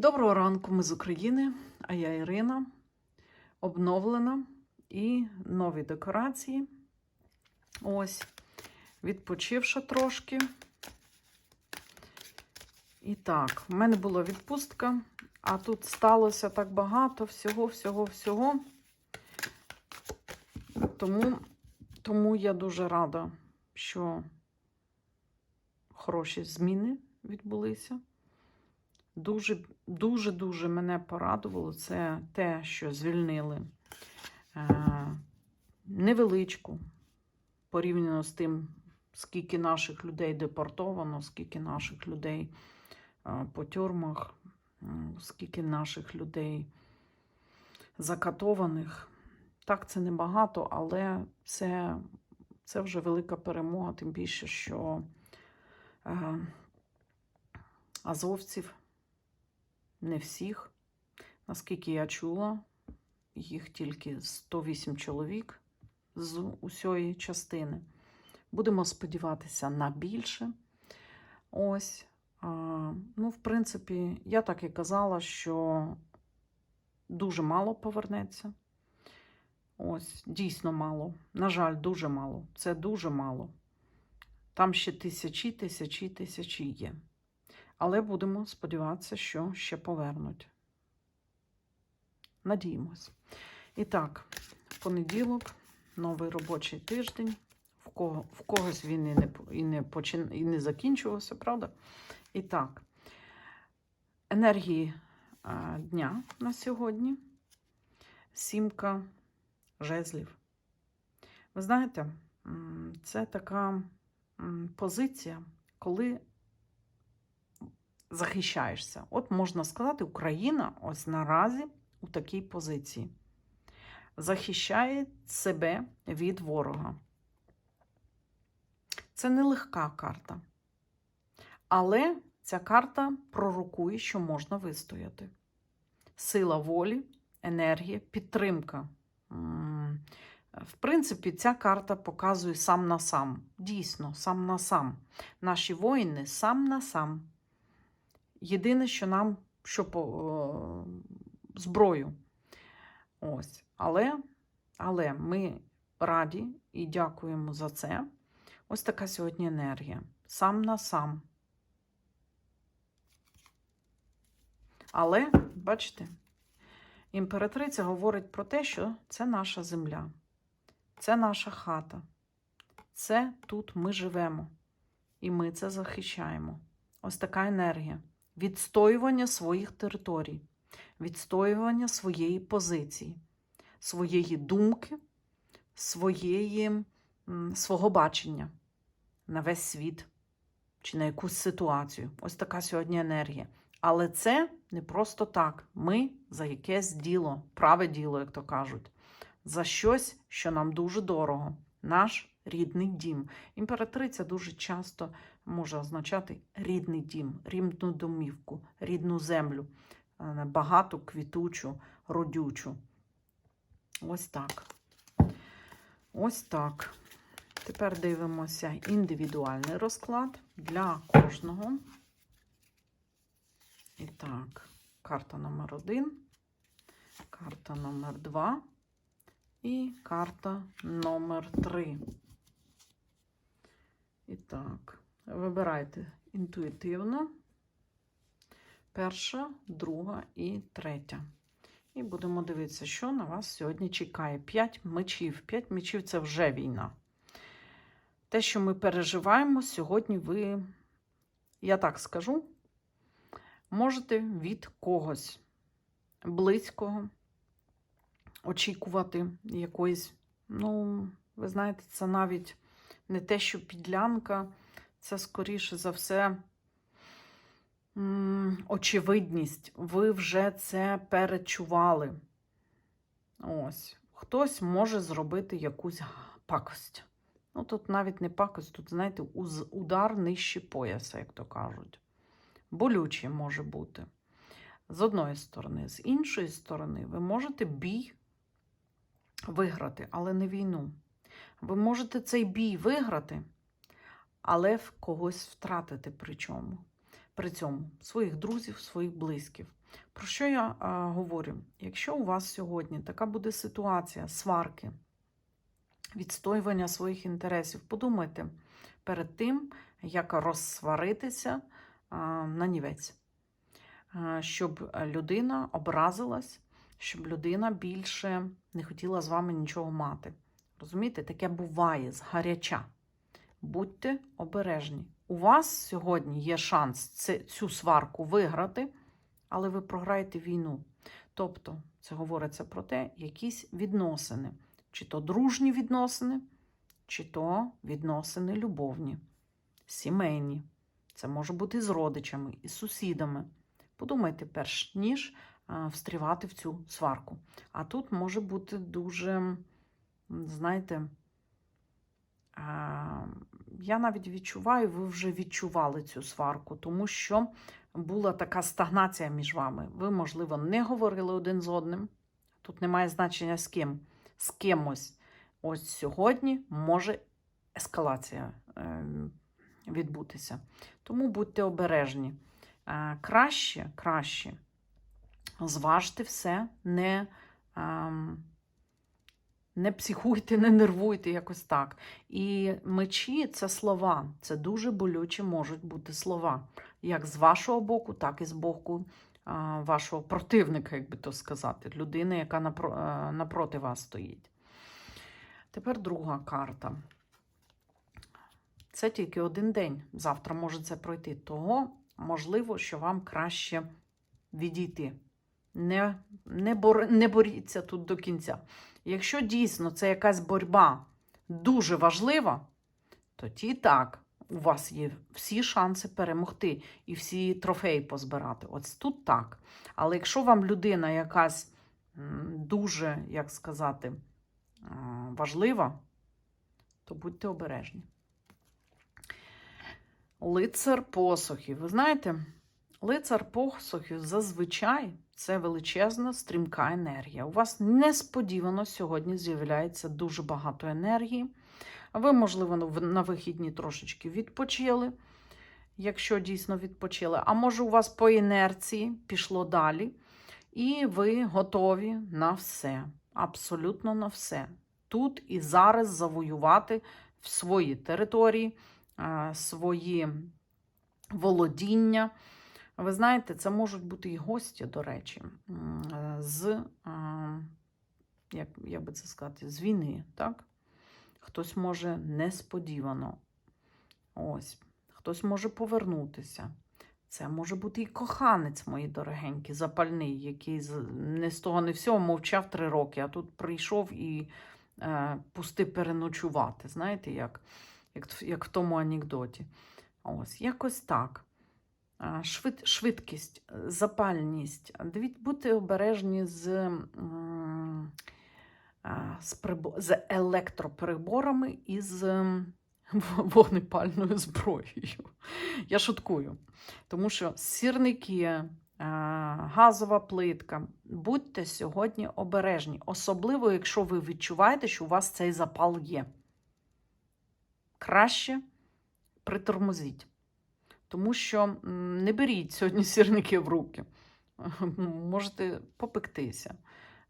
Доброго ранку, ми з України, а я Ірина. Обновлена і нові декорації. Ось, відпочивши трошки. І так, в мене була відпустка, а тут сталося так багато всього, всього, всього. Тому, тому я дуже рада, що хороші зміни відбулися. Дуже, дуже, дуже мене порадувало це те, що звільнили е, невеличку порівняно з тим, скільки наших людей депортовано, скільки наших людей е, по тюрмах, скільки наших людей закатованих. Так, це небагато, але це, це вже велика перемога, тим більше, що е, азовців не всіх. Наскільки я чула, їх тільки 108 чоловік з усієї частини. Будемо сподіватися на більше. Ось. Ну, в принципі, я так і казала, що дуже мало повернеться. Ось, дійсно мало. На жаль, дуже мало. Це дуже мало. Там ще тисячі, тисячі, тисячі є. Але будемо сподіватися, що ще повернуть. Надіємось. І так, понеділок, новий робочий тиждень. В, кого, в когось він і не, і, не почин, і не закінчувався, правда? І так, енергії а, дня на сьогодні. Сімка жезлів. Ви знаєте, це така позиція, коли захищаєшся. От можна сказати, Україна ось наразі у такій позиції. Захищає себе від ворога. Це нелегка карта. Але ця карта пророкує, що можна вистояти. Сила волі, енергія, підтримка. В принципі, ця карта показує сам на сам. Дійсно, сам на сам. Наші воїни сам на сам. Єдине, що нам що по е, зброю. Ось. Але, але ми раді і дякуємо за це. Ось така сьогодні енергія. Сам на сам. Але, бачите, імператриця говорить про те, що це наша земля, це наша хата. Це тут ми живемо. І ми це захищаємо. Ось така енергія відстоювання своїх територій, відстоювання своєї позиції, своєї думки, своєї, свого бачення на весь світ чи на якусь ситуацію. Ось така сьогодні енергія. Але це не просто так. Ми за якесь діло, праве діло, як то кажуть, за щось, що нам дуже дорого. Наш рідний дім. Імператриця дуже часто може означати рідний дім, рідну домівку, рідну землю, е, багату, квітучу, родючу. Ось так. Ось так. Тепер дивимося індивідуальний розклад для кожного. І так, карта номер один, карта номер два і карта номер три. І так, вибирайте інтуїтивно. Перша, друга і третя. І будемо дивитися, що на вас сьогодні чекає. П'ять мечів. П'ять мечів це вже війна. Те, що ми переживаємо, сьогодні ви, я так скажу, можете від когось близького очікувати якоїсь, ну, ви знаєте, це навіть не те, що підлянка, це, скоріше за все, очевидність. Ви вже це перечували. Ось. Хтось може зробити якусь пакость. Ну, тут навіть не пакость, тут, знаєте, удар нижче пояса, як то кажуть. Болюче може бути. З одної сторони, з іншої сторони, ви можете бій виграти, але не війну. Ви можете цей бій виграти, але в когось втратити причому. при цьому своїх друзів, своїх близьких. Про що я а, говорю? Якщо у вас сьогодні така буде ситуація, сварки, відстоювання своїх інтересів, подумайте перед тим, як розсваритися а, на нівець, А, щоб людина образилась, щоб людина більше не хотіла з вами нічого мати. Розумієте, таке буває згаряча. Будьте обережні. У вас сьогодні є шанс цю сварку виграти, але ви програєте війну. Тобто, це говориться про те, якісь відносини, чи то дружні відносини, чи то відносини любовні, сімейні. Це може бути з родичами, із сусідами. Подумайте, перш ніж встрівати в цю сварку. А тут може бути дуже, знаєте, я навіть відчуваю, ви вже відчували цю сварку, тому що була така стагнація між вами. Ви, можливо, не говорили один з одним. Тут немає значення з ким, з кимось. Ось сьогодні може ескалація е, відбутися. Тому будьте обережні. Е, краще, краще зважте все, не, ем, не психуйте, не нервуйте якось так. І мечі це слова, це дуже болючі можуть бути слова, як з вашого боку, так і з боку а, вашого противника, як би то сказати, людини, яка напро, а, напроти вас стоїть. Тепер друга карта. Це тільки один день. Завтра може це пройти. Того можливо, що вам краще відійти. Не, не, бор, не боріться тут до кінця. Якщо дійсно це якась боротьба дуже важлива, тоді так, у вас є всі шанси перемогти і всі трофеї позбирати. Ось тут так. Але якщо вам людина якась дуже, як сказати, важлива, то будьте обережні. Лицар посохів. Ви знаєте, лицар посохів зазвичай це величезна стрімка енергія. У вас несподівано сьогодні з'являється дуже багато енергії. Ви, можливо, на вихідні трошечки відпочили, якщо дійсно відпочили. А може, у вас по інерції пішло далі, і ви готові на все, абсолютно на все. Тут і зараз завоювати в свої території, свої володіння. Ви знаєте, це можуть бути і гості, до речі, е, з, як, як би це сказати, з війни, так? Хтось може несподівано. Ось, хтось може повернутися. Це може бути і коханець, мої дорогенькі, запальний, який не з того, не всього мовчав три роки, а тут прийшов і е, пустив переночувати. Знаєте, як, як, як в тому анекдоті. Ось, якось так. Швидкість, е, запальність. Дивіться, будьте обережні з, з, прибо- з електроприборами і з вогнепальною зброєю. Я шуткую. Тому що сірники, газова плитка. Будьте сьогодні обережні, особливо, якщо ви відчуваєте, що у вас цей запал є. Краще притормозіть. Тому що не беріть сьогодні сірники в руки. Можете попектися.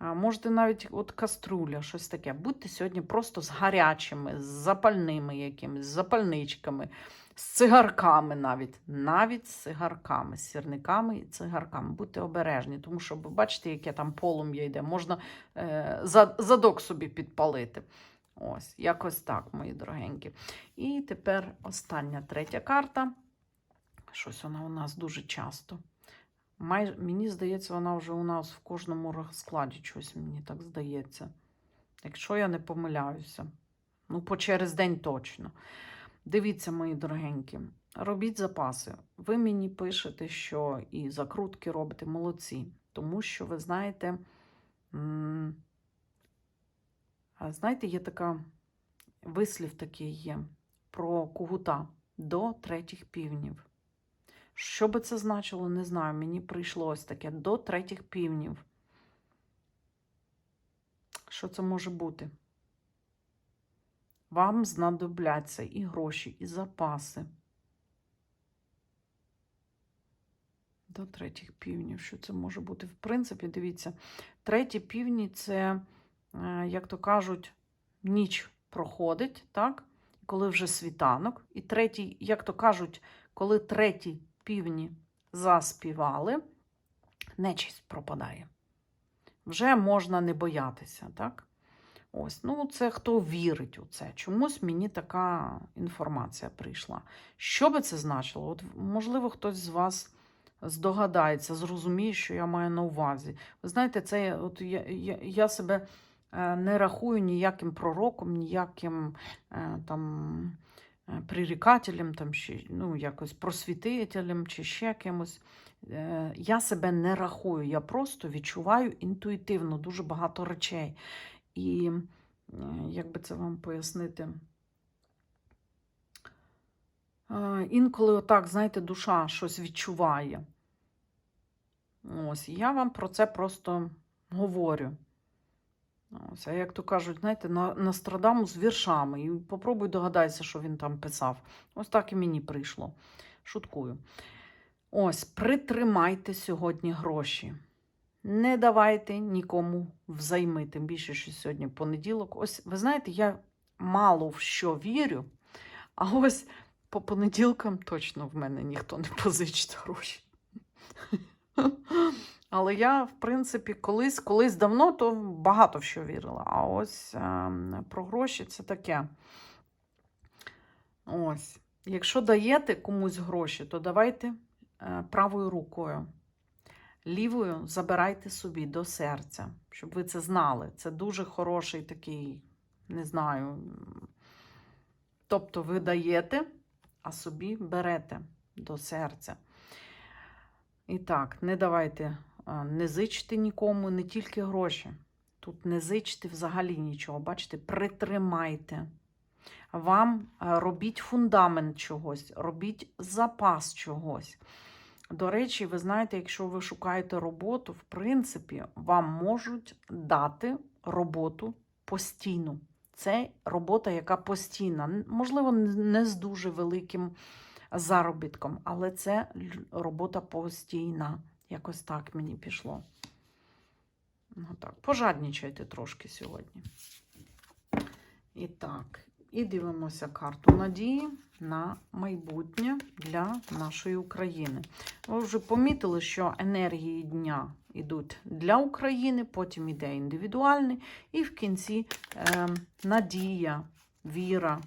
Можете навіть от каструля, щось таке. Будьте сьогодні просто з гарячими, з запальними якимись, з запальничками, з цигарками навіть. Навіть з цигарками, з сірниками і цигарками. Будьте обережні, тому що ви бачите, яке там полум'я йде. Можна е, задок собі підпалити. Ось, якось так, мої дорогенькі. І тепер остання третя карта. Щось вона у нас дуже часто. Май... Мені здається, вона вже у нас в кожному розкладі щось мені так здається. Якщо я не помиляюся. Ну, по через день точно. Дивіться, мої дорогенькі, робіть запаси. Ви мені пишете, що і закрутки робите молодці. Тому що, ви знаєте, знаєте, є така вислів такий є про кугута до третіх півнів. Що би це значило, не знаю. Мені прийшло ось таке до третіх півнів. Що це може бути? Вам знадобляться і гроші, і запаси. До третіх півнів. Що це може бути? В принципі, дивіться, треті півні це, е, як то кажуть, ніч проходить, так? Коли вже світанок. І третій, як то кажуть, коли треті півні заспівали, нечисть пропадає. Вже можна не боятися, так? Ось, ну це хто вірить у це. Чомусь мені така інформація прийшла. Що би це значило? От, можливо, хтось з вас здогадається, зрозуміє, що я маю на увазі. Ви знаєте, це от я, я, я себе е, не рахую ніяким пророком, ніяким е, там прирікателем, там, чи, ну, якось просвітителем чи ще кимось. Е, Я себе не рахую, я просто відчуваю інтуїтивно дуже багато речей. І е, як би це вам пояснити? Е, Інколи, отак, знаєте, душа щось відчуває. Ось, я вам про це просто говорю. Ось, а як то кажуть, знаєте, на, Нострадамус з віршами. І попробуй догадайся, що він там писав. Ось так і мені прийшло. Шуткую. Ось, притримайте сьогодні гроші. Не давайте нікому взайми, тим більше, що сьогодні понеділок. Ось, ви знаєте, я мало в що вірю, а ось по понеділкам точно в мене ніхто не позичить гроші. Але я, в принципі, колись, колись давно то багато в що вірила. А ось е, про гроші це таке. Ось. Якщо даєте комусь гроші, то давайте е, правою рукою. Лівою забирайте собі до серця, щоб ви це знали. Це дуже хороший такий, не знаю. Тобто ви даєте, а собі берете до серця. І так, не давайте, не зичте нікому, не тільки гроші. Тут не зичте взагалі нічого. Бачите, притримайте. Вам робіть фундамент чогось, робіть запас чогось. До речі, ви знаєте, якщо ви шукаєте роботу, в принципі, вам можуть дати роботу постійну. Це робота, яка постійна. Можливо, не з дуже великим заробітком, але це робота постійна. Якось так мені пішло. Ну, так, пожаднічайте трошки сьогодні. І так, і дивимося карту надії на майбутнє для нашої України. Ви вже помітили, що енергії дня йдуть для України, потім іде індивідуальний, і в кінці е, надія, віра.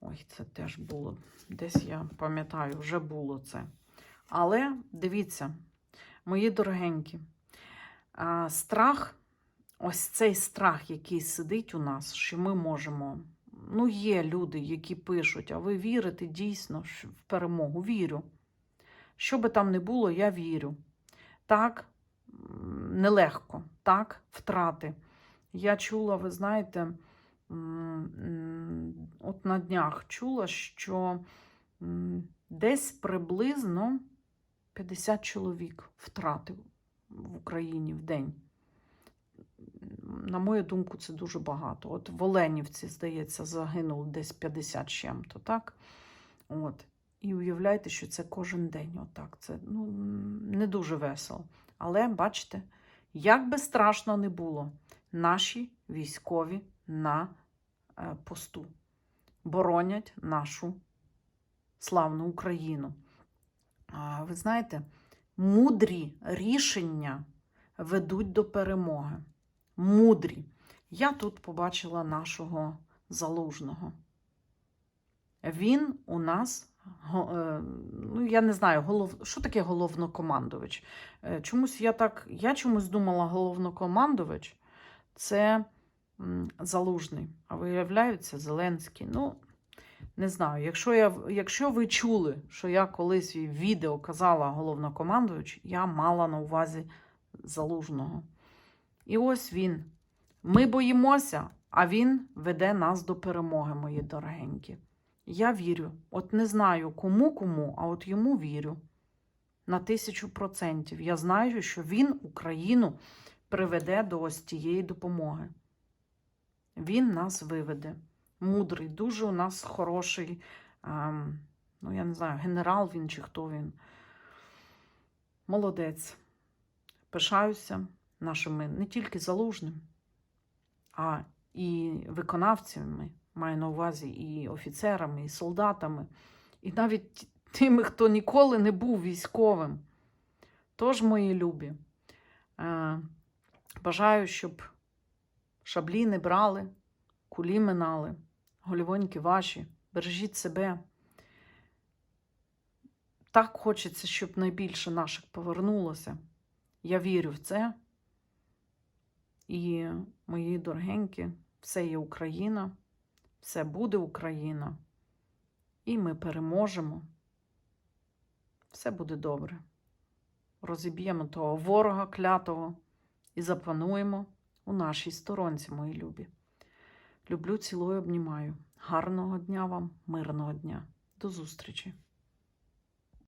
Ой, це теж було. Десь я пам'ятаю, вже було це. Але дивіться, мої дорогенькі, страх, ось цей страх, який сидить у нас, що ми можемо. Ну, є люди, які пишуть, а ви вірите дійсно в перемогу? Вірю. Що би там не було, я вірю. Так, нелегко, так, втрати. Я чула, ви знаєте, от на днях чула, що десь приблизно 50 чоловік втратив в Україні в день. На мою думку, це дуже багато. От в Оленівці, здається, загинуло десь 50 чим-то, так? От. І уявляйте, що це кожен день. Отак. Це ну, не дуже весело. Але бачите, як би страшно не було, наші військові на е, посту боронять нашу славну Україну. Ви знаєте, мудрі рішення ведуть до перемоги. Мудрі. Я тут побачила нашого залужного. Він у нас, е, ну я не знаю, голов... що таке головнокомандувач? Е, Чомусь я так, я чомусь думала, головнокомандувач це залужний, а виявляється, Зеленський. Ну, не знаю, якщо, я, якщо ви чули, що я колись в відео казала головнокомандувач, я мала на увазі залужного. І ось він. Ми боїмося, а він веде нас до перемоги, мої дорогенькі. Я вірю. От не знаю кому кому, а от йому вірю. На тисячу процентів. Я знаю, що він Україну приведе до ось тієї допомоги. Він нас виведе. Мудрий, дуже у нас хороший, ем, ну я не знаю, генерал він чи хто він. молодець. Пишаюся нашими не тільки залужним, а і виконавцями, маю на увазі і офіцерами, і солдатами, і навіть тими, хто ніколи не був військовим. Тож, мої любі, е, бажаю, щоб шаблі не брали, кулі минали, голівоньки ваші, бережіть себе. Так хочеться, щоб найбільше наших повернулося. Я вірю в це. І мої дорогенькі, все є Україна, все буде Україна. І ми переможемо. Все буде добре. Розіб'ємо того ворога клятого і запануємо у нашій сторонці, мої любі. Люблю, цілую, обнімаю. Гарного дня вам, мирного дня. До зустрічі!